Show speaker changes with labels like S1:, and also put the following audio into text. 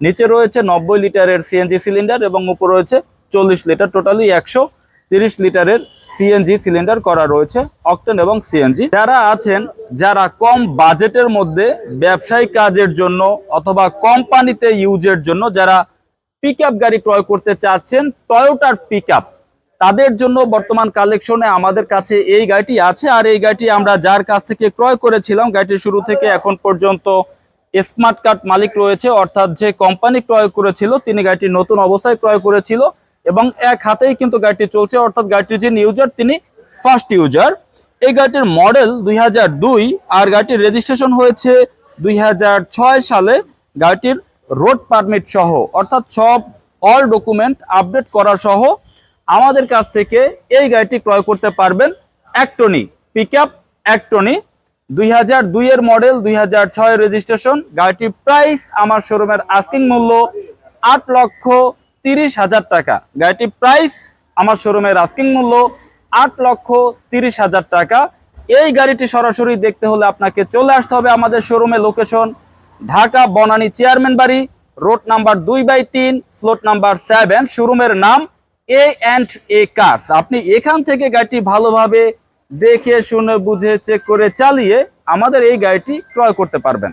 S1: নিচে রয়েছে নব্বই লিটারের সিএনজি সিলিন্ডার এবং উপর রয়েছে চল্লিশ লিটার টোটালি একশো তিরিশ লিটারের সিএনজি সিলিন্ডার করা রয়েছে অকটেন এবং সিএনজি যারা আছেন, যারা কম বাজেটের মধ্যে ব্যবসায়ী কাজের জন্য অথবা কোম্পানিতে ইউজের জন্য যারা পিক গাড়ি ক্রয় করতে চাচ্ছেন টয়োটার পিক তাদের জন্য বর্তমান কালেকশনে আমাদের কাছে এই গাড়িটি আছে। আর এই গাড়িটি আমরা যার কাছ থেকে ক্রয় করেছিলাম, গাড়িটির শুরু থেকে এখন পর্যন্ত স্মার্ট কার্ড মালিক রয়েছে, অর্থাৎ যে কোম্পানি ক্রয় করেছিল, তিনি গাড়িটি নতুন অবস্থায় ক্রয় করেছিল এবং এক হাতেই কিন্তু গাড়িটি চলছে, অর্থাৎ গাড়িটির যিনি ইউজার তিনি ফার্স্ট ইউজার এই গাড়িটির মডেল দুই হাজার দুই, আর গাড়িটির রেজিস্ট্রেশন হয়েছে দুই হাজার ছয় সালে। গাড়িটির রোড পারমিট সহ, অর্থাৎ সব অল ডকুমেন্ট আপডেট করা সহ, আমাদের কাছ থেকে এই গাড়িটি ক্রয় করতে পারবেন একটনি পিক আপ একটনি দুই হাজার দুইয়ের মডেল দুই হাজার ছয়ের রেজিস্ট্রেশন গাড়িটির প্রাইস আমার শোরুমের আস্কিং মূল্য আট লক্ষ তিরিশ হাজার টাকা। গাড়িটির প্রাইস আমার শোরুমের আস্কিং মূল্য আট লক্ষ তিরিশ হাজার টাকা। এই গাড়িটি সরাসরি দেখতে হলে আপনাকে চলে আসতে হবে আমাদের শোরুমে location Dhaka Banani chairman Bari road number দুই বাই তিন ফ্লোট নাম্বার সেভেন শোরুমের নাম এ অ্যান্ড এ কার্স আপনি এখান থেকে গাড়িটি ভালোভাবে দেখে শুনে বুঝে চেক করে চালিয়ে আমাদের এই গাড়িটি ক্রয় করতে পারবেন।